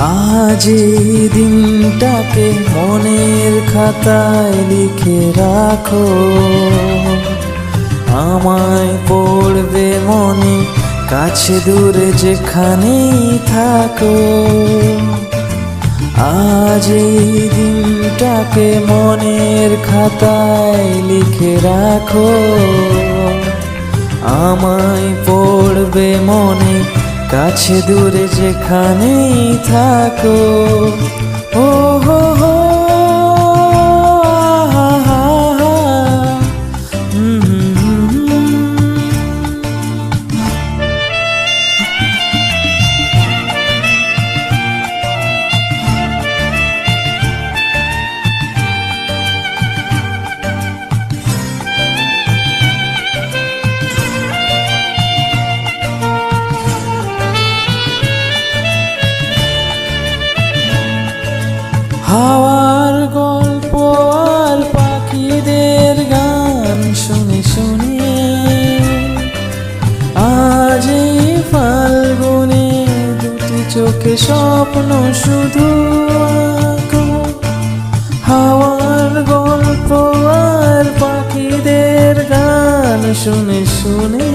আজ এই দিনটাকে মনের খাতায় লিখে রাখো। আমায় পড়বে মনে, কাছে দূরে যেখানেই থাকো। আজ এই দিনটাকে মনের খাতায় লিখে রাখো। আমায় পড়বে মনে কাছে দূরে যেখানেই থাকো ও হো হাওয়ার গল্প আর পাখিদের গান শুনে শুনে আজ এই ফাল্গুনে দুটি চোখে স্বপ্ন শুধু হাওয়ার গল্প আর পাখিদের গান শুনে শুনে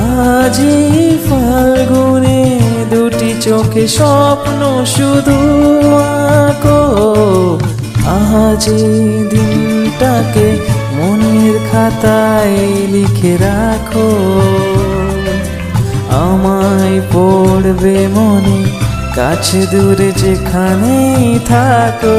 আজি চোখে স্বপ্ন শুধু আঁকো। এই দিনটাকে মনের খাতায় লিখে রাখো। আমায় পড়বে মনে, কাছে দূরে যেখানেই থাকো।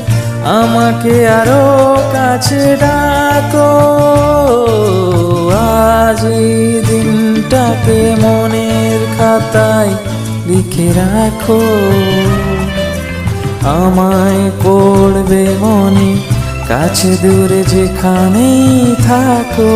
আমাকে আরও কাছে ডাকো। আজ দিনটাকে মনের খাতায় লিখে রাখো। আমায় পড়বে মনে, কাছে দূরে যেখানেই থাকো।